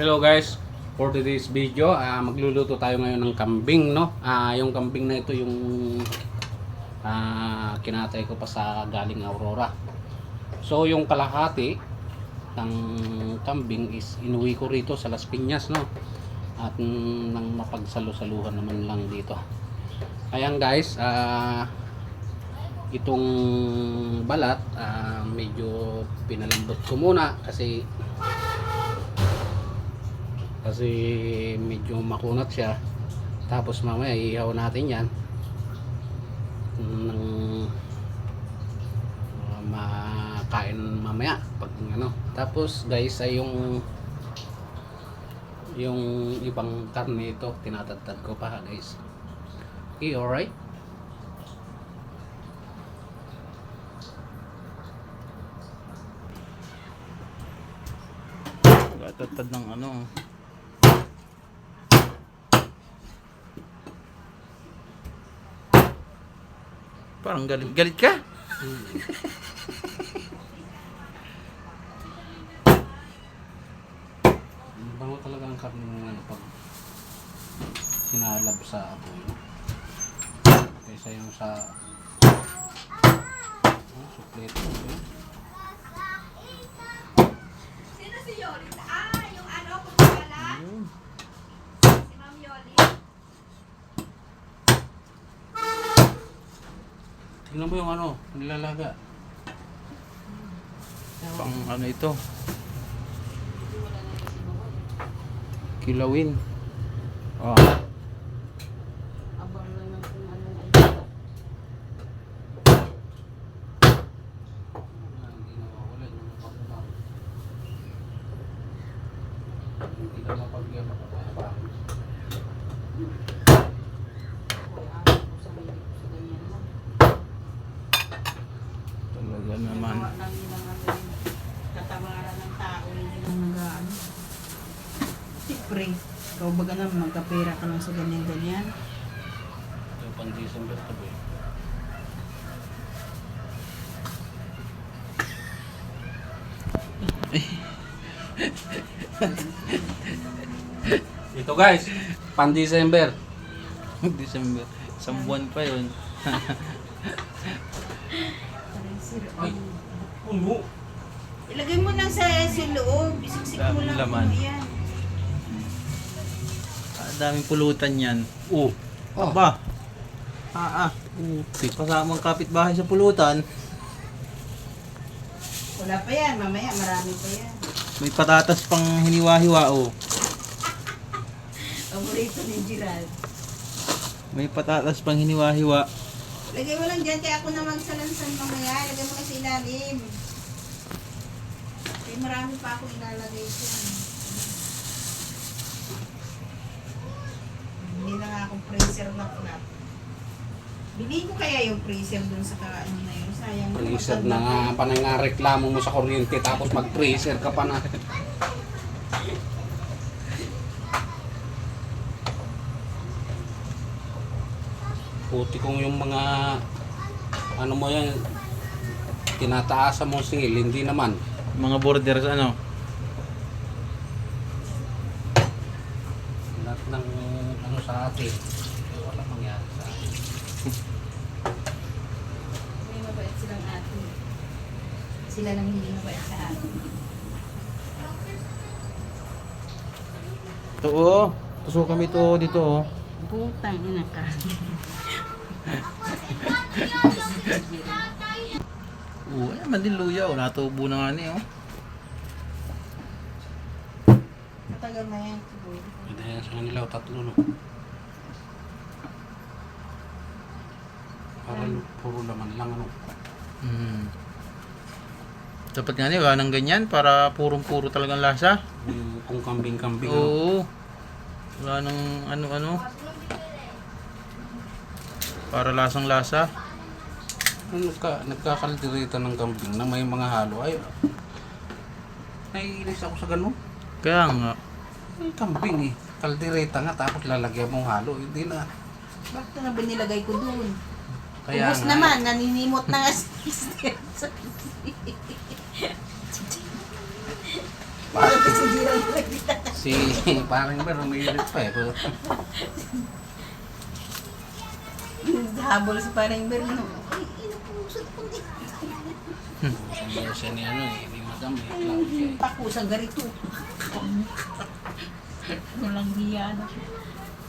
Hello guys, for today's video, ah, magluluto tayo ngayon ng kambing, no? Ah, yung kambing na ito yung ah, kinatay ko pa sa galing Aurora. So yung kalahati ng kambing is inuwi ko rito sa Las Piñas, no? At nang mapagsalo-saluhan naman lang dito. Ayan guys, ah itong balat ah, medyo pinalambot ko muna kasi kasi medyo makunat siya. Tapos mamaya ihaw natin yan. Ng uh, makain mamaya. Pag ano. Tapos guys ay yung yung ibang karne ito tinatagtad ko pa guys. Okay alright. Tatad ng ano. Parang galit. Galit ka? Bango talaga ang karne ng ano pag sinalab sa apoy. No? Kaysa yung sa oh, suplete. Okay. Sino si Yoli? Ah, yung ano, kung pala. Tingnan mo yung ano, nilalaga. Pang ano ito. Kilawin. Oh. Abang lang ng kung ano yung pagbabago. Hindi ka mapagyan mapapapa. Hoy, ako ko sa may sa ganyan mo. Talaga naman. Katamaran ng tao, nag-ano. Siyempre, ikaw baga naman, magkapera ka lang sa ganyan-ganyan. Yung pang December to boy. Ito guys, pan December. December. Isang buwan pa yun. Ay, puno. Ilagay mo lang sa, sa loob, isiksik mo Daming lang laman. kung yan. Ang daming pulutan yan. Oh. Oh. Aba. Ah, ah. Kasamang kapitbahay sa pulutan. Wala pa yan, mamaya marami pa yan. May patatas pang hiniwa-hiwa oh. Paborito ni Gerald. May patatas pang hiniwa-hiwa. Lagay mo lang dyan, kaya ako na magsalansan mamaya. Lagay mo kasi ilalim. Marami pa akong ilalagay dyan. Hindi na nga akong freezer na flap. Bili ko kaya yung freezer dun sa ka- ano na yun. Sayang. Freezer na nga, panay nga reklamo mo sa kuryente tapos mag-freezer ka pa na. Puti kong yung mga ano mo yan tinataasan mo singil, hindi naman. Mga borders ano. Lahat ng ano sa atin, wala mangyari sa atin. May mabait silang atin. Sila lang hindi mabait sa atin. Ito oh. Tuso kami to dito oh. Putang ina ka. Oo, ay man din luya oh. Natubo na nga niya oh. Matagal na yan. Hindi yan sa kanila, tatlo no. Parang puro laman lang ano. Hmm. Dapat nga niya, wala nang ganyan para purong-puro talagang lasa. Yung kung kambing-kambing ano. Oo. Wala nang ano-ano. Para lasang-lasa. Nung nagka, nagkakalderita ng kambing na may mga halo, ay, naiinis ako sa ganun. Kaya nga. Ay, kambing eh. Kaldereta nga, tapos lalagyan mong halo. Hindi na. Bakit na ba nilagay ko dun? Kaya Ubus nga, naman, naninimot na nga sister. Parang si nagtatawa. Si parang ba, rumilit pa eh. Habol sa parang Ber, no? Ay, Sabi siya ni ano eh, ni Madam eh. Claudia eh. Pakusang garito. Walang hiya na.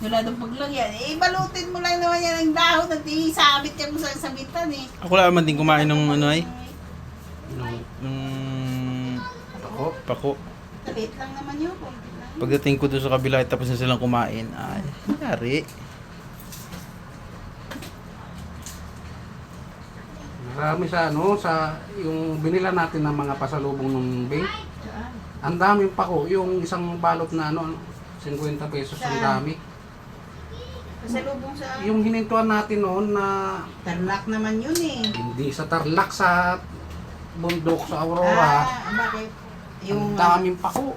Wala daw paglagyan. Eh, balutin mo lang naman yan ang dahon at isabit ka mo sa sabitan eh. Ako lang din kumain ng ano ay. Nung Nung ako, pako. Talit lang naman yun. Pagdating ko doon sa kabila, tapos na silang kumain. Ay, yari. Marami sa ano, sa yung binila natin ng mga pasalubong ng bank. Saan? Ang daming pako, yung isang balot na ano, 50 pesos ang Saan? dami. Pasalubong sa... Yung hinintuan natin noon na Tarlac naman yun eh. hindi sa Tarlac, sa bundok sa Aurora, Ah, bakit? yung Yung... daming pako.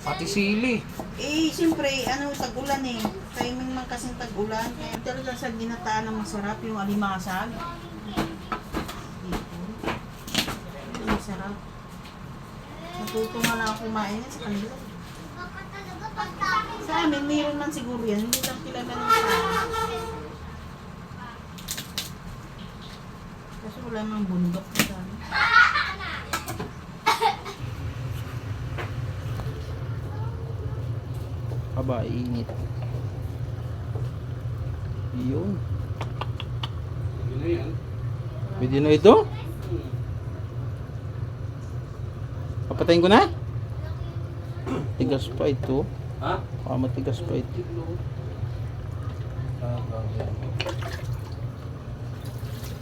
Pati sili. Eh, siyempre, ano, tag-ulan eh. Timing man kasing tag-ulan. Kaya talaga sa ginataan ng masarap, yung alimasag. Ito. Ito, masarap. Natuto nga lang kumain yan sa kanila. Sa amin, mayroon man siguro yan. Hindi lang kilala ng Kasi wala mang bundok sa amin. Aba, init. Yun. Yun na yan. Pwede na ito? Papatayin ko na? Tigas pa ito. Ha? Baka matigas pa ito.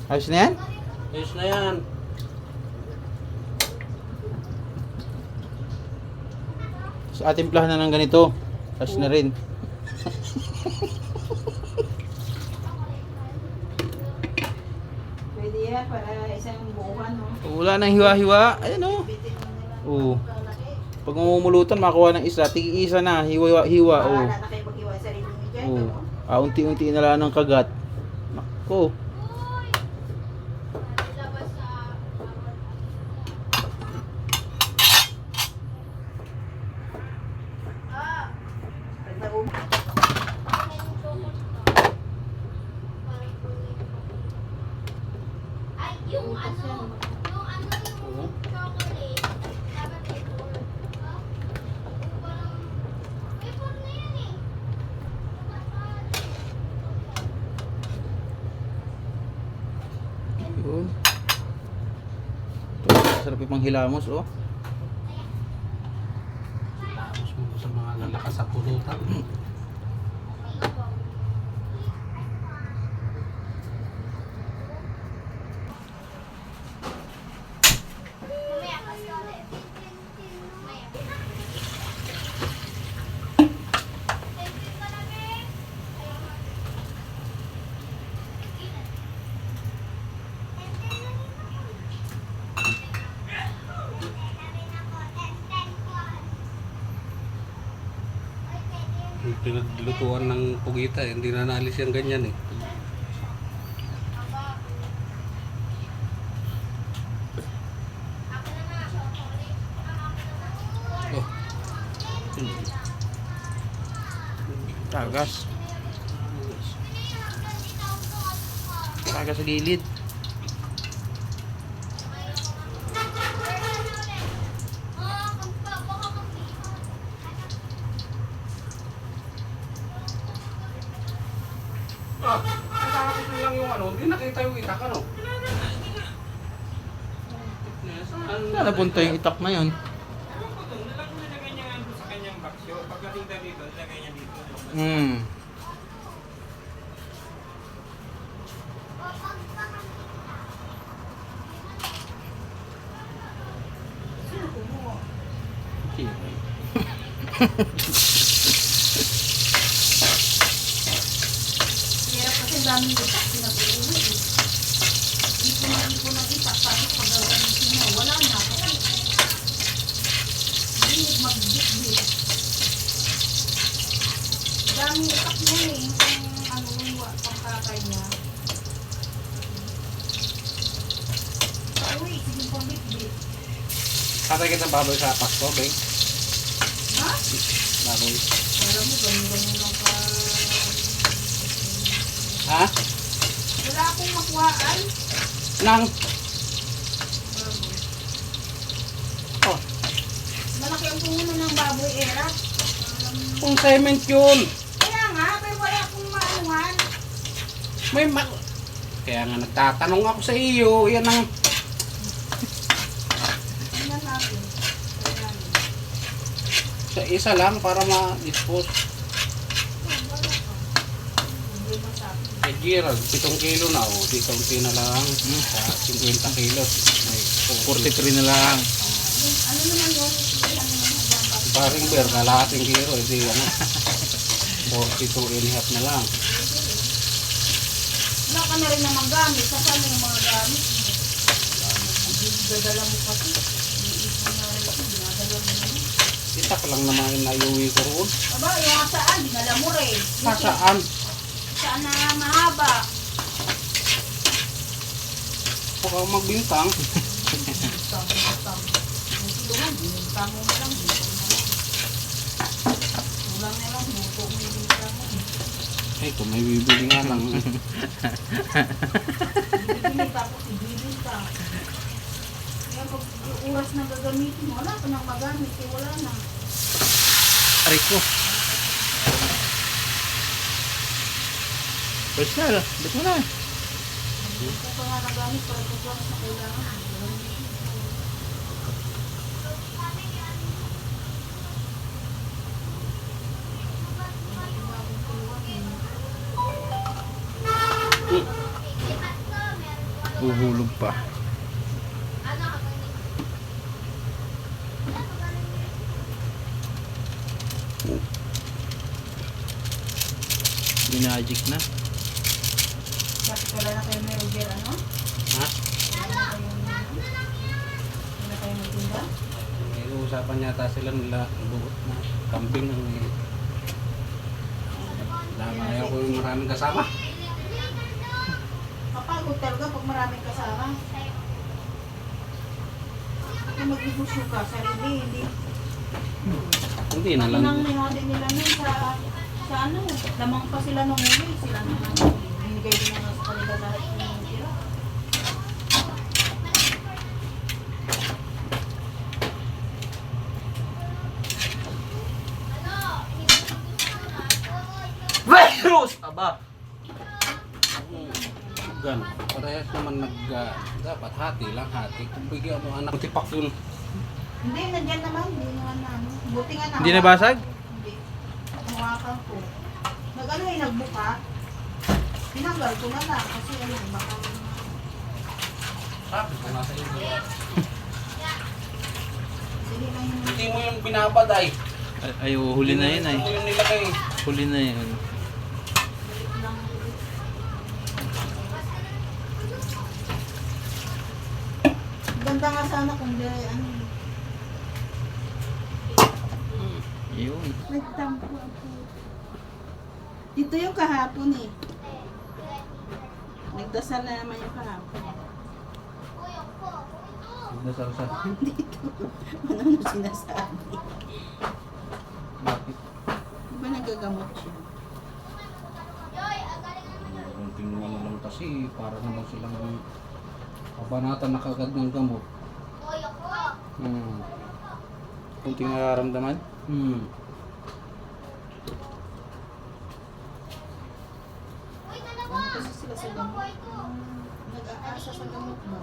Ayos na yan? Ayos na yan. Sa ating plahan na ng ganito. Ayos na rin. Pwede yan para isang buuhan, no? Wala nang hiwa-hiwa. Ayan o. Nila. Oo. Pag mamumulutan, makakuha ng isa. Tigi-isa na. Hiwa-hiwa. Oo. Oo. no? Ah, unti-unti na lang ng kagat. Nako. Pag naum- Ay, yung ano, yung ano yung chocolate, dapat ito. Ah, yung parang, paper na yan eh. Yun. Panghilamos, oh. Tapos mo sa mga lalakas sa pulutan. Mamaya kasi ulit. Mamaya. Thank you ka namin. Yung pinaglutuan ng pugita, eh, hindi na naalis yung ganyan eh. Oh. Tagas. Tagas sa gilid. Ah, nakakapit na lang yung ano, hindi nakita yung itak ano. Napunta yung itak na yun? Hmm. Hirap kasi daming itak pinabuuwi eh. Ipon na ipon ng itak, tapos pag gagamitin mo, wala na kasi. Hindi magbit-bit. Daming itak niya eh, yung ano yung pangkakay niya. Uy, sige pang bit-bit. Tatay kita baboy sa Pasko, Beng. Ha? Baboy. Alam mo, ganyan-ganyan lang pa. Ha? Wala akong makuhaan. Nang? Oh, Malaki ang puno ng baboy era. kung cement yun. Kaya nga, pero wala akong maanuhan. May ma... Kaya nga nagtatanong ako sa iyo. Yan ang... Sa isa lang para ma-dispose. Kay Gerald, 7 kilo na. O, di kaunti na lang. Sa 50 kilos. May 43 na lang. Ano naman yun? Paring beer, kalahating kilo. Hindi ano. 42 and a half na lang. Ka na rin naman gamit. Sa saan yung mga gamit mo? Dadala mo. Iisip na rin ito. Dinadala mo naman. Isa ka lang naman yung naiuwi ko roon. Aba, yung asaan, dinala mo rin. Sa saan? Saan na mahaba? Kang magbintang. Bintang, bintang. Yung tulungan, bintang mo na na lang. Kulang na lang, buto mo yung bintang mo. Eh, kung may bibili nga lang. Bibili tapos ibibintang. Kaya pag oras na gagamitin mo, wala ka nang magamit, eh, wala na. Aray ko. Personal, ba't mo na? Kung ka nga nagamit, para pag oras na kailangan. Huhulog pa. Ginagic na. Bakit wala na kayo may Roger, ano? ha? Wala kayo magtinda? May usapan yata sila nila buot na kambing ang Lama ayaw ko yung maraming kasama. Kapagod talaga pag maraming kasama. Kung mag-ibusyo ka, sarili, hindi. Hindi na lang. Nang din nila nun sa, sa ano, lamang pa sila nung uli. Sila naman, binigay din naman sa kanila lahat ng tira. Virus! Aba! Gan. Parehas naman nag ah, dapat hati lang hati. Kung bigyan mo anak tipak yun. Hindi, nandyan naman. Hindi naman na ano. Buti nga na. Hindi nabasag? Hindi. Hawakan ko. Nag-ano eh, nagbuka. Tinanggal ko na lang. Kasi ano, baka Sabi ko nga sa iyo. Sige lang Hindi mo yung binabad ay. Ay, huli na yun ay. Mo yung nilagay. Huli na yun. balik lang. Ganda nga sana kung di, ano, Yun. nagtampo ako. Dito yung kahapon eh. Nagdasal na naman yung kahapon. Dasal sa Dito. Ano ano sinasabi? bakit? Di ba nagagamot siya? Kunting ano lang kasi para naman silang kabanatan na kagad ng gamot. Hmm. Kunting nararamdaman. Hmm. Kasi sila sa gamot? Nag-aasa sa gamot ba?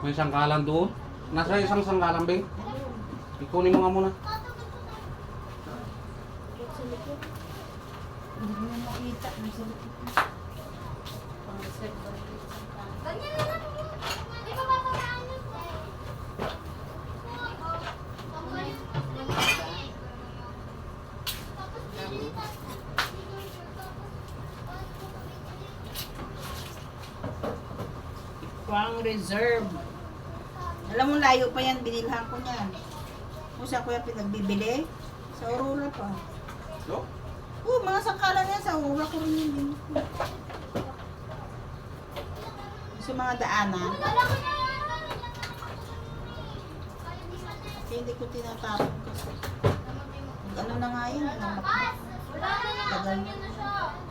May sangkalan doon. Nasa isang sangkalan, Bing. Ikunin mo nga muna. Sa likod? Hindi mo na makita. Nasa likod na. Pang-reserve ba rin sa kanan? Pang reserve. Alam mo, layo pa yan. Binilhan ko niyan. Kung saan ko yan pinagbibili? Sa Aurora pa. No? Oo, mga sangkalan yan. Sa Aurora ko rin yun din. Sa mga daanan. Kaya hindi ko tinatapon kasi. ano na nga yun. Ano, na na. Tagal. Na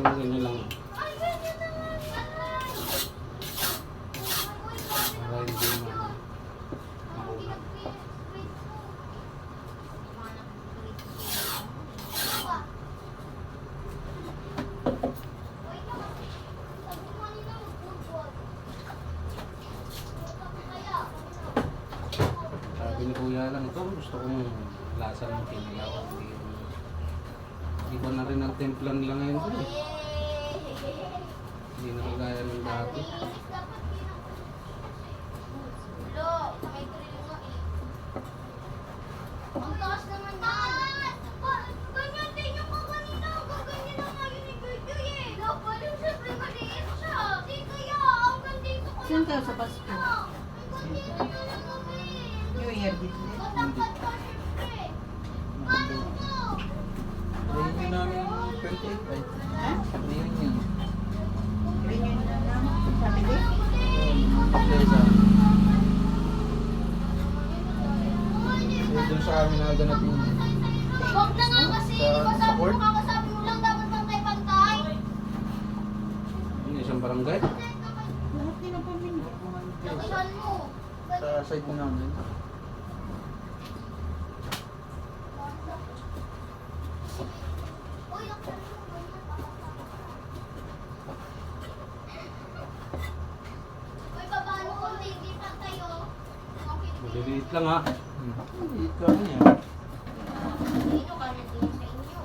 Yung ganyan lang. Para hindi ma... makuha. Sabi ni Kuya lang, ito gusto kong lasa ng kinilaw. Hindi. Iba na rin ang templan nila ngayon ko eh. Hindi na kagaya ng dati. Ang taas naman yan. Ganyan din yung kaganina. Gaganyan na nga yun ni Kuya eh. Dapat yung siyempre maliit siya. Di kaya, hanggang dito ko Saan kayo sa Pasko? Hanggang dito na lang kami. New Year din. Matangkad pa siyempre. Paano to? Reunion namin 28 ay. Ha? Reunion. Reunion na lang. Family? Paglesa. Eh, doon sa amin na ganapin. Huwag na nga kasi. Sa- sa sabi court? mo kakasabi mo lang dapat pantay-pantay? Yung isang barangay. Lahat din ang pamilya. Lakihan mo. Sa side mo namin. Uy, lakihan mo. Uy, paano kung hindi pantay oh? Okay. Maliliit lang ha. Hmm. Hindi ka niya. Sino ka na din sa inyo?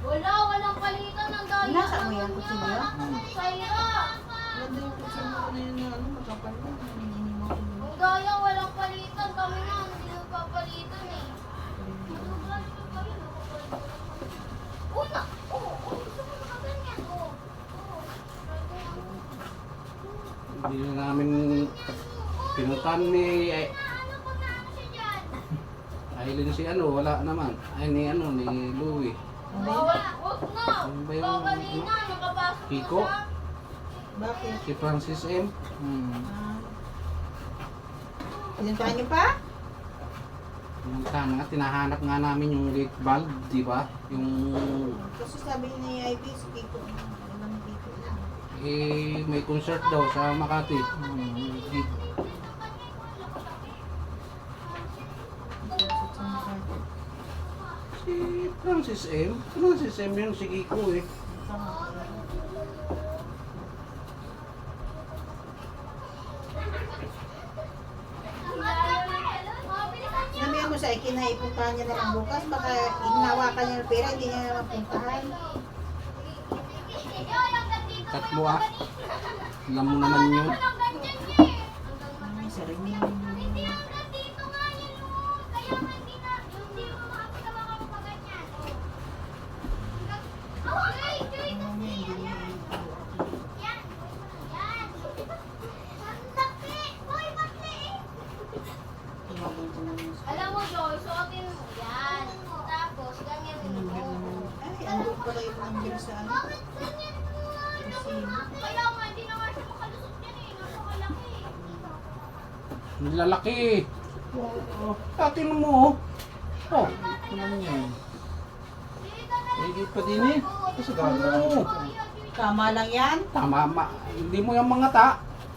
Wala, walang palitan ng daya. Nasa mo yan, kutsilyo? Saya. Ganda yung kusina ko na yun na ano, makapal na. Nanginginig mo ko yun. Ang daya, walang palitan. Kami na, hindi nagpapalitan eh. Una! Oo, oo, gusto mo nakaganyan. Oo. Oo. Hindi na namin pinutan ni ay, na siya dyan? Aileen si ano, wala naman. Ay ni ano, ni Louie. Wala, wag na. Ano ba yung- kanina, nakapasok na Kiko? siya. Bakit? Si Francis M. Hmm. Ah. Pinuntahan niyo pa? Yung tama, tinahanap nga namin yung gate valve, di ba? Yung Kasi sabi ni IP, si Kiko, ni Kiko lang. eh, may concert daw sa Makati. Hmm. Francis M. Francis M yun, si Kiko eh. Sinabihan ko sa Iki na ipuntahan niya na lang bukas, baka inawakan niya ng pera, hindi niya naman puntahan. Tatlo ah. Alam mo naman yun. Lalaki. Oh, atin mo. oh. Oh, Ito naman yan. Higit pa din eh. Kasi gano'n. Oo. Tama lang yan. tama. Ma, hindi mo yung mga ta.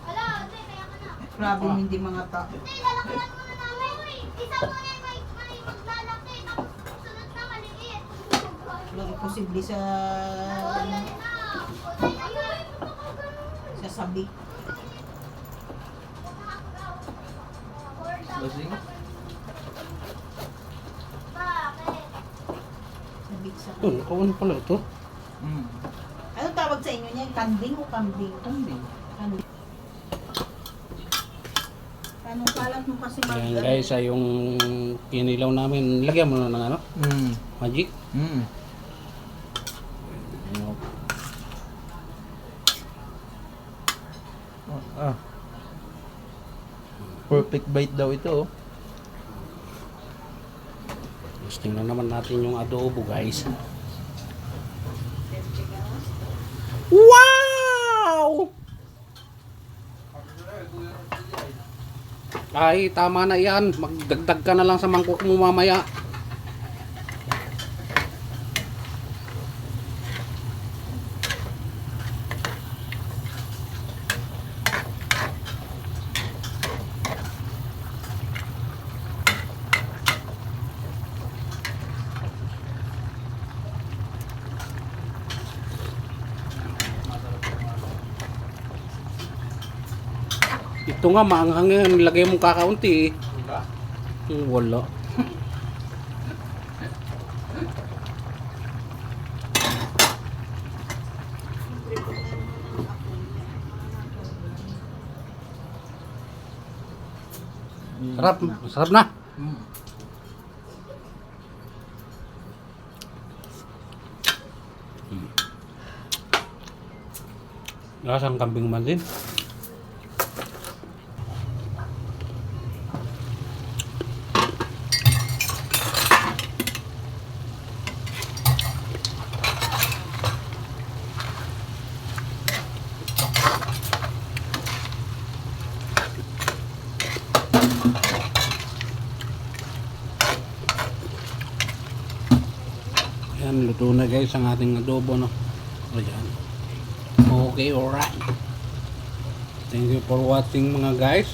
Ala, hindi, kaya ka na. Grabe hindi mga ta. Hindi, lalakihan mo na namin. Lasing. Bakit? Sabi sa Yun, kawan pala ito. Hmm. Ano tawag sa inyo niyan? Kambing o kambing? Kambing. Kambing. Anong kalat mo kasi mag- Ayan guys, ay yung kinilaw namin. Lagyan mo na ng ano? Hmm. Magic. Hmm. Ano, Ah. Perfect bite daw ito. Oh. Tapos tingnan naman natin yung adobo guys. Wow! Ay, tama na yan. Magdagdag ka na lang sa mangkok mo mamaya. Ito nga, maanghang yan. Nilagay mong kakaunti eh. Hmm, Wala. Sarap, sarap na. Lasang kambing man din. Yan, luto na guys ang ating adobo, no? Ayan. Okay, alright. Thank you for watching mga guys.